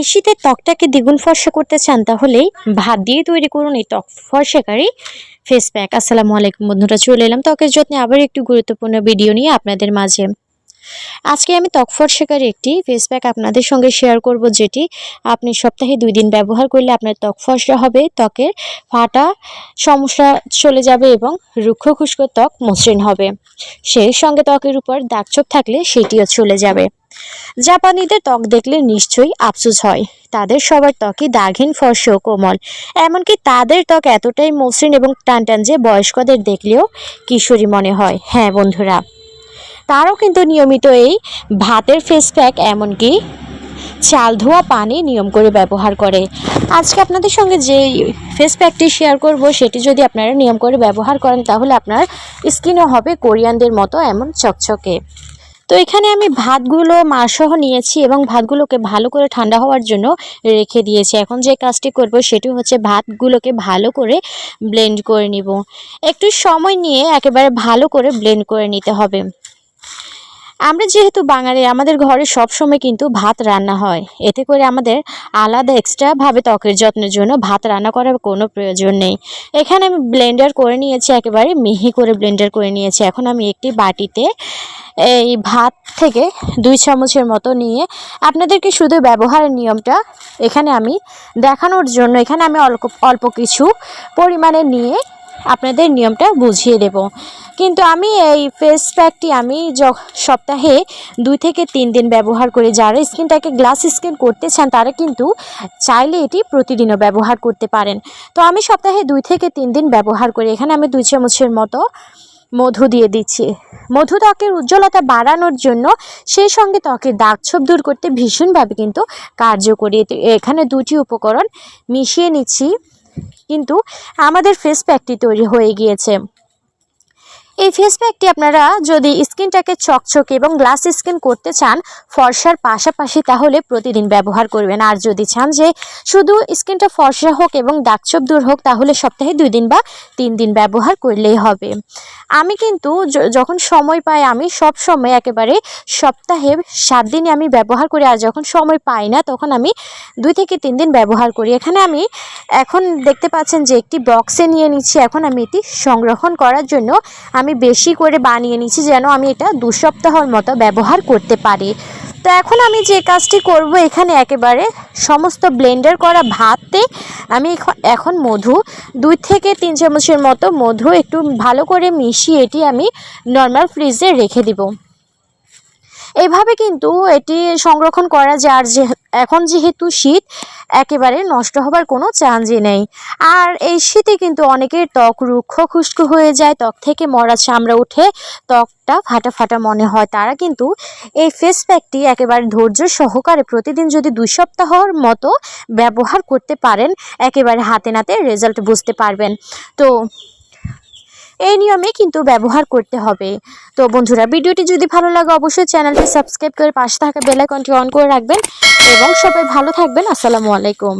এই ত্বকটাকে দ্বিগুণ ফর্সা করতে চান তাহলে ভাত দিয়ে তৈরি করুন এই ত্বক ফর্সাকারী ফেস প্যাক আসসালামু আলাইকুম বন্ধুরা, চলে এলাম ত্বকের যত্নে আবার একটি গুরুত্বপূর্ণ ভিডিও নিয়ে আপনাদের মাঝে। আজকে আমি ত্বক ফর্সাকারী একটি ফেস প্যাক আপনাদের সঙ্গে শেয়ার করব, যেটি আপনি সপ্তাহে দুই দিন ব্যবহার করলে আপনার ত্বক ফর্সা হবে, ত্বকের ফাটা সমস্যা চলে যাবে এবং রুক্ষ খুস্ক ত্বক মসৃণ হবে। সেই সঙ্গে ত্বকের উপর দাগছোপ থাকলে সেটিও চলে যাবে। জাপানিদের ত্বক দেখলে নিশ্চয়ই আফসোস হয়। তাদের সবার ত্বকই দাগহীন, ফর্সা ও কোমল। এমনকি তাদের ত্বক এতটাই মসৃণ এবং টানটান যে বয়স্কদের দেখলেও কিশোরী মনে হয়। হ্যাঁ বন্ধুরা। তারাও কিন্তু নিয়মিত এই ভাতের ফেস প্যাক এমনকি চাল ধোয়া পানি নিয়ম করে ব্যবহার করে। আজকে আপনাদের সঙ্গে যে ফেস প্যাকটি শেয়ার করব, সেটি যদি আপনারা নিয়ম করে ব্যবহার করেন, তাহলে আপনার স্কিনও হবে কোরিয়ানদের মতো এমন চকচকে। তো এখানে আমি ভাতগুলো মাসহ নিয়েছি এবং ভাতগুলোকে ভালো করে ঠান্ডা হওয়ার জন্য রেখে দিয়েছি। এখন যে কাজটি করব, সেটি হচ্ছে ভাতগুলোকে ভালো করে ব্লেন্ড করে নিব। একটু সময় নিয়ে একেবারে ভালো করে ব্লেন্ড করে নিতে হবে। আমরা যেহেতু বাঙালি, আমাদের ঘরে সব সময় কিন্তু ভাত রান্না হয়। এতে করে আমাদের আলাদা এক্সট্রাভাবে ত্বকের যত্নের জন্য ভাত রান্না করার কোনো প্রয়োজন নেই। এখানে আমি ব্লেন্ডার করে নিয়েছি, একেবারে মিহি করে ব্লেন্ডার করে নিয়েছি। এখন আমি একটি বাটিতে এই ভাত থেকে দুই চামচের মতো নিয়ে আপনাদেরকে শুধু ব্যবহারের নিয়মটা এখানে আমি দেখানোর জন্য, এখানে আমি অল্প অল্প কিছু পরিমাণে নিয়ে আপনাদের নিয়মটা বুঝিয়ে দেব। কিন্তু আমি এই ফেস প্যাকটি আমি সপ্তাহে দুই থেকে তিন দিন ব্যবহার করি। যারা স্কিনটাকে গ্লাস স্কিন করতে চান, তারা কিন্তু চাইলে এটি প্রতিদিনও ব্যবহার করতে পারেন। তো আমি সপ্তাহে দুই থেকে তিন দিন ব্যবহার করি। এখানে আমি দুই চামচের মতো মধু দিয়ে দিচ্ছি। মধু ত্বকের উজ্জ্বলতা বাড়ানোর জন্য সেই সঙ্গে ত্বকের দাগ ছোপ দূর করতে ভীষণভাবে কিন্তু কার্যকরী। এখানে দুটি উপকরণ মিশিয়ে নিচ্ছি। কিন্তু আমাদের ফেস প্যাকটি তৈরি হয়ে গিয়েছে। এই ফেস প্যাকটি আপনারা যদি স্কিনটাকে চকচকে এবং গ্লাস স্কিন করতে চান, ফর্সার পাশাপাশি তাহলে প্রতিদিন ব্যবহার করবেন। আর যদি চান যে শুধু স্কিনটা ফর্সা হোক এবং দাগছোপ দূর হোক, তাহলে সপ্তাহে দুই দিন বা তিন দিন ব্যবহার করলেই হবে। আমি কিন্তু যখন সময় পাই, আমি সব সময় একেবারে সপ্তাহে সাত দিনে আমি ব্যবহার করি। আর যখন সময় পাই না, তখন আমি দুই থেকে তিন দিন ব্যবহার করি। এখানে আমি এখন দেখতে পাচ্ছেন যে একটি বক্সে নিয়ে নিচ্ছি। এখন আমি এটি সংরক্ষণ করার জন্য আমি বেশি করে বানিয়ে নিচ্ছি যেন আমি এটা দু সপ্তাহর মতো ব্যবহার করতে পারি। তো এখন আমি যে কাজটি করব, এখানে একেবারে সমস্ত ব্লেন্ডার করা ভাতে আমি এখ- এখন মধু, দুই থেকে তিন চামচের মতো মধু একটু ভালো করে মিশিয়ে এটি আমি নর্মাল ফ্রিজে রেখে দিব। এভাবে কিন্তু এটি সংরক্ষণ করা যায়। আর যে এখন যেহেতু শীত, একেবারে নষ্ট হবার কোনো চান্সই নেই। আর এই শীতে কিন্তু অনেকের ত্বক রুক্ষ খুস্ক হয়ে যায়। ত্বক থেকে মরা চামড়া উঠে ত্বকটা ফাটা ফাটা মনে হয়। তারা কিন্তু এই ফেস প্যাকটি একেবারে ধৈর্য সহকারে প্রতিদিন যদি দুই সপ্তাহর মতো ব্যবহার করতে পারেন, একেবারে হাতে নাতে রেজাল্ট বুঝতে পারবেন। তো এই নিয়মে কিন্তু ব্যবহার করতে হবে। তো বন্ধুরা, ভিডিওটি যদি ভালো লাগে, অবশ্যই চ্যানেলটি সাবস্ক্রাইব করে পাশে থাকা বেলাইকনটি অন করে রাখবেন। এবং সবাই ভালো থাকবেন। আসসালামু আলাইকুম।